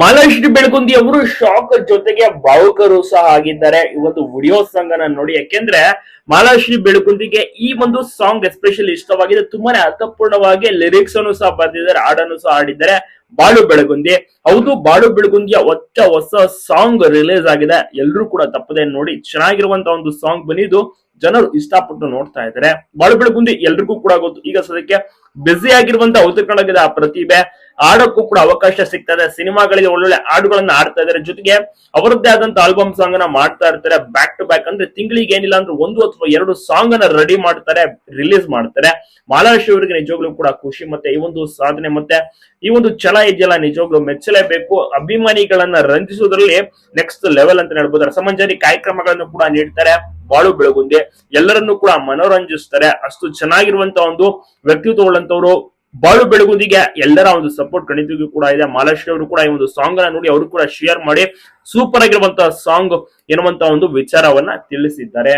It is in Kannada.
ಮಾಲಾಶ್ರೀ ಬೆಳಗುಂದಿ ಅವರು ಶಾಕ್ ಜೊತೆಗೆ ಭಾವುಕರು ಸಹ ಆಗಿದ್ದಾರೆ. ಇವತ್ತು ವಿಡಿಯೋ ಸಾಂಗ್ ಅನ್ನ ನೋಡಿ, ಯಾಕೆಂದ್ರೆ ಮಾಲಾಶ್ರೀ ಬೆಳಕುಂದಿಗೆ ಈ ಒಂದು ಸಾಂಗ್ ಎಸ್ಪೆಷಲಿ ಇಷ್ಟವಾಗಿದೆ. ತುಂಬಾನೇ ಅರ್ಥಪೂರ್ಣವಾಗಿ ಲಿರಿಕ್ಸ್ ಅನ್ನು ಸಹ ಬರೆದಿದ್ದಾರೆ, ಹಾಡನ್ನು ಸಹ ಹಾಡಿದ್ದಾರೆ ಬಾಳು ಬೆಳಗುಂದಿ. ಹೌದು, ಬಾಳು ಬೆಳಗುಂದಿಯ ಹೊಚ್ಚ ಹೊಸ ಸಾಂಗ್ ರಿಲೀಸ್ ಆಗಿದೆ. ಎಲ್ಲರೂ ಕೂಡ ತಪ್ಪದೆ ನೋಡಿ, ಚೆನ್ನಾಗಿರುವಂತ ಒಂದು ಸಾಂಗ್ ಬಂದಿದ್ದು ಜನರು ಇಷ್ಟಪಟ್ಟು ನೋಡ್ತಾ ಇದ್ದಾರೆ. ಬಾಳು ಬೆಳಗುಂದಿ ಎಲ್ರಿಗೂ ಕೂಡ ಗೊತ್ತು. ಈಗ ಸದ್ಯಕ್ಕೆ ಬ್ಯುಸಿ ಆಗಿರುವಂತ ಉತ್ತರ ಕನ್ನಡದ ಆ ಪ್ರತಿಭೆ ಆಡಕ್ಕೂ ಕೂಡ ಅವಕಾಶ ಸಿಗ್ತದೆ. ಸಿನಿಮಾಗಳಿಗೆ ಒಳ್ಳೊಳ್ಳೆ ಹಾಡುಗಳನ್ನ ಆಡ್ತಾ ಇದಾರೆ ಜೊತೆಗೆ ಅವರದ್ದೇ ಆದಂತ ಆಲ್ಬಮ್ ಸಾಂಗ್ ಅನ್ನ ಮಾಡ್ತಾ ಇರ್ತಾರೆ. ಬ್ಯಾಕ್ ಟು ಬ್ಯಾಕ್ ಅಂದ್ರೆ ತಿಂಗಳಿಗೆ ಏನಿಲ್ಲ ಅಂದ್ರೆ ಒಂದು ಅಥವಾ ಎರಡು ಸಾಂಗ್ ಅನ್ನ ರೆಡಿ ಮಾಡ್ತಾರೆ ರಿಲೀಸ್ ಮಾಡ್ತಾರೆ. ಮಾಲಾಶ್ರೀ ಅವರಿಗೆ ನಿಜವಾಗ್ಲೂ ಕೂಡ ಖುಷಿ ಮತ್ತೆ ಈ ಒಂದು ಸಾಧನೆ ಮತ್ತೆ ಈ ಒಂದು ಛಲ ಇದೆಯಲ್ಲ, ನಿಜವಾಗ್ಲೂ ಮೆಚ್ಚಲೇಬೇಕು. ಅಭಿಮಾನಿಗಳನ್ನ ರಂಜಿಸುವುದರಲ್ಲಿ ನೆಕ್ಸ್ಟ್ ಲೆವೆಲ್ ಅಂತ ಹೇಳ್ಬೋದು ರಸಮಂಜರಿ ಕಾರ್ಯಕ್ರಮಗಳನ್ನು ಕೂಡ ನೀಡ್ತಾರೆ. ಬಾಳು ಬೆಳಗುಂದಿ ಎಲ್ಲರನ್ನೂ ಕೂಡ ಮನೋರಂಜಿಸ್ತಾರೆ. ಅಷ್ಟು ಚೆನ್ನಾಗಿರುವಂತ ಒಂದು ವ್ಯಕ್ತಿತ್ವ ಬಾಳು ಬೆಳಗುಂದಿಗೆ ಎಲ್ಲರ ಒಂದು ಸಪೋರ್ಟ್ ಖಂಡಿತಗೂ ಕೂಡ ಇದೆ. ಮಾಲಾಶ್ರೀ ಅವರು ಕೂಡ ಈ ಒಂದು ಸಾಂಗ್ನ ನೋಡಿ ಅವರು ಕೂಡ ಶೇರ್ ಮಾಡಿ ಸೂಪರ್ ಆಗಿರುವಂತಹ ಸಾಂಗ್ ಎನ್ನುವಂತಹ ಒಂದು ವಿಚಾರವನ್ನ ತಿಳಿಸಿದ್ದಾರೆ.